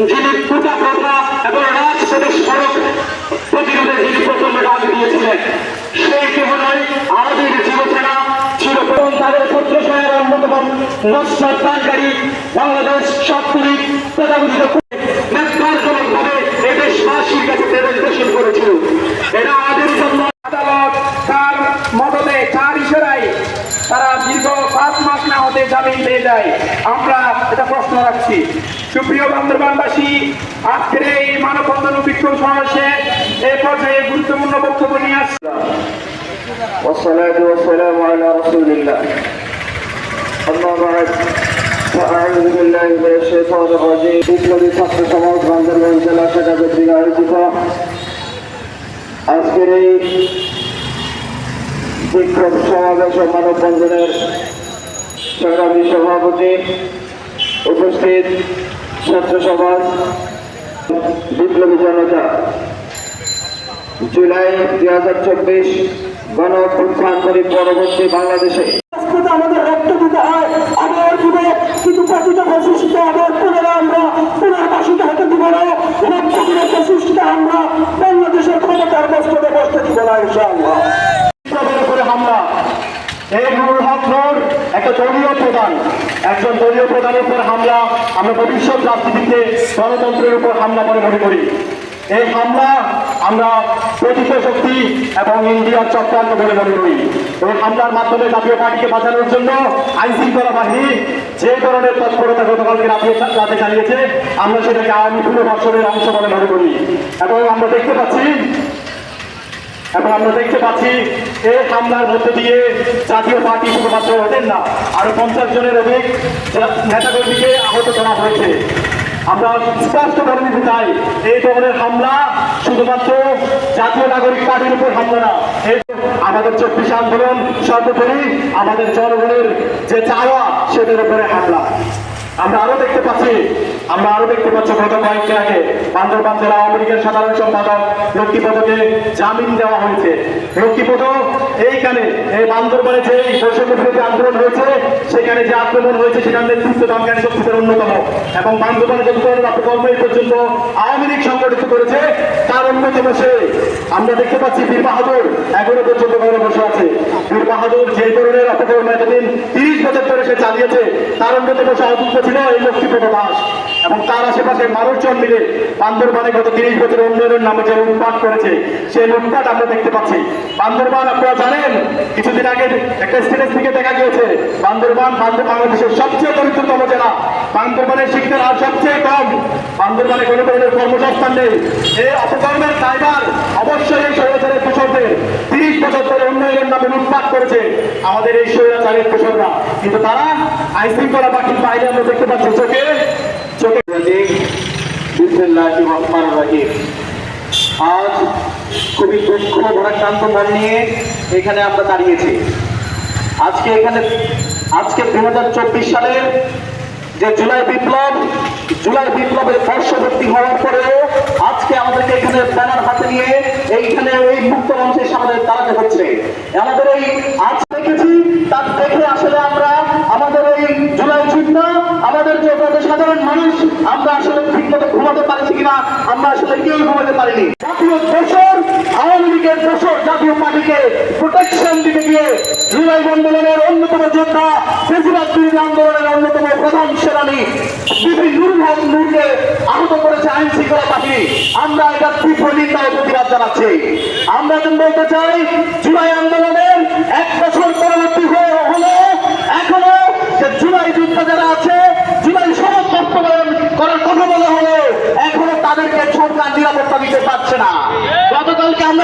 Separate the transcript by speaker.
Speaker 1: যিনি কুটা প্রথা এবং রাজপথের সড়ক যিনি প্রথম ডাক দিয়েছিলেন, সেই কেহ নয় আমাদের জীবসেনা চিরপ্রথম তাদের পুত্র সহায়ের অন্যতম নস্বাদানকারী বাংলাদেশ সবগুলি প্রজাপতিত ভাবে এ দেশবাসীর কাছে প্রেজেন্টেশন করেছিল এটা আমাদের জন্য
Speaker 2: আদালত তার মদতে তার ইশারায় তারা দীর্ঘ পাঁচ মাস না হতে জামিন পেয়ে যায় আমরা এটা প্রশ্ন রাখছি সুপ্রিয় বান্দরবানবাসী আজকের এই মানববন্ধন ও বিক্ষোভ সমাবেশে এই পর্যায়ে গুরুত্বপূর্ণ বক্তব্য নিয়ে আসছে
Speaker 3: والصلاة والسلام على رسول الله أما بعد فأعوذ بالله من الشيطان الرجيم বিপ্লবী ছাত্র সমাজ বান্দরবান জেলা শাখা কর্তৃক আয়োজিত আজকের এই বিক্ষোভ সমাবেশ ও মানববন্ধনের সংগ্রামী সভাপতি, উপস্থিত ছাত্র সমাজ, বিপ্লবী জনতা। জুলাই দুই হাজার চব্বিশ গণ অভ্যুত্থান করি পরবর্তী বাংলাদেশে।
Speaker 1: এই নুরুল হক নূর একটা দলীয় প্রধান, একজন দলীয় প্রধানের উপর হামলা, আমরা ভবিষ্যৎ রাজনীতিতে গণতন্ত্রের উপর হামলা বলে মনে করি। এই হামলা আমরা প্রতিত শক্তি এবং ইন্ডিয়ার চক্রান্ত বলে মনে করি। এই হামলার মাধ্যমে জাতীয় পার্টিকে বাঁচানোর জন্য আইন শৃঙ্খলা বাহিনী যে ধরনের তৎপরতা গতকালকে রাতে চালিয়েছে, আমরা সেটাকে আওয়ামী পুনর্বাসনের অংশ বলে মনে করি। এবং আমরা দেখতে পাচ্ছি এখন আমরা দেখতে পাচ্ছি এই হামলার মধ্যে দিয়ে জাতীয় পার্টি শুধুমাত্র ওদের না। আরও পঞ্চাশ জনের অধিক নেতাকর্মীকে আহত করা হয়েছে। আমরা স্পষ্ট করে দিতে চাই, এই ধরনের হামলা শুধুমাত্র জাতীয় নাগরিক পার্টির উপর হামলা না আমাদের চব্বিশ আন্দোলন সর্বোপরি আমাদের জনগণের যে চাওয়া, সেটার উপরে হামলা। আমরা আরও দেখতে পাচ্ছি, আমরা আরও দেখতে পাচ্ছি গত কয়েকদিন আগে বান্দরবান জেলা আওয়ামী লীগের সাধারণ সম্পাদক লক্ষ্মীপদকে জামিন দেওয়া হয়েছে। লক্ষ্মীপদ এইখানে, এই বান্দরবানে যে বৈষম্য বিরোধী আন্দোলন হয়েছে, সেখানে যে আক্রমণ হয়েছে সেখানে নেতৃত্ব দানকারী শক্তিদের অন্যতম। এবং বান্দরবানে যত অপকর্ম এই পর্যন্ত আওয়ামী লীগ সংগঠিত করেছে, তার অন্যতম সে। আমরা দেখতে পাচ্ছি বীর বাহাদুর, এখনও পর্যন্ত ঘরে বসে আছে। বীর বাহাদুর যে ধরনের অপকর্ম এতদিন ধরে সে চালিয়েছে। তার অন্যতম সহযোগিতা ছিল এই লক্ষ্মীপদ দাস এবং তার আশেপাশে মানুষজন মিলে বান্দরবানে গত তিরিশ বছর উন্নয়নের নামে যে লুটপাট করেছে, সেই লুটপাট আমরা দেখতে পাচ্ছি। বান্দরবান, আপনারা জানেন, কিছুদিন আগে একটা স্টেটাস থেকে দেখা গিয়েছে, বান্দরবান বান্দর বাংলাদেশের সবচেয়ে দরিদ্রতম জেলা। বান্দরবানের শিক্ষার হার সবচেয়ে কম। বান্দরবানে কোনো ধরনের কর্মসংস্থান নেই। এই অপকর্মের দায়ভার অবশ্যই এই স্বৈরাচারের কৃষকদের। তিরিশ বছর ধরে উন্নয়নের নামে লুটপাট করেছে আমাদের এই স্বৈরাচারের কৃষকরা। কিন্তু তারা আইন করা বাহিনীর বাইরে আমরা দেখতে পাচ্ছি, চোখে
Speaker 3: আজ খুবই দুঃখ মন নিয়ে এখানে আমরা দাঁড়িয়েছি। আজকে এখানে, আজকে দুই হাজার চব্বিশ সালের যে জুলাই বিপ্লব, জুলাই বিপ্লবের বর্ষবর্তী হওয়ার পরেও আজকে আমাদেরকে এখানে ব্যানার হাতে নিয়ে এইখানে এই মুক্ত মঞ্চের সামনে দাঁড়াতে হচ্ছে। আমাদের এই আজ দেখেছি, তার দেখে আসলে আমরা আমাদের এই জুলাই যুদ্ধ আমাদের যে আমাদের সাধারণ মানুষ, আমরা আসলে ঠিকমতো ঘুমাতে পারছি কিনা, আমরা আসলে কেউ ঘুমাতে পারিনি। জাতীয় দোষর আওয়ামী লীগের দোষর জাতীয় পার্টিকে প্রোটেকশন দিতে গিয়ে জুলাই আন্দোলনের অন্যতম যোদ্ধা বেশিরভাগ বিরোধী আন্দোলনের অন্যতম প্রধান সেনানী বিপি আহত করেছে আইন শৃঙ্খলা বাহিনী। আমরা এটা তীব্র নিন্দা প্রতিবাদ জানাচ্ছি। আমরা বলতে চাই, জুলাই আন্দোলনের এক বছর পরবর্তী হয়ে হলো এখনও যে জুলাই যুদ্ধ যারা আছে জুলাই সনদ বাস্তবায়ন করার কথা বলা হলো এখনও তাদেরকে সরকার নিরাপত্তা দিতে পারছে না গতকালকে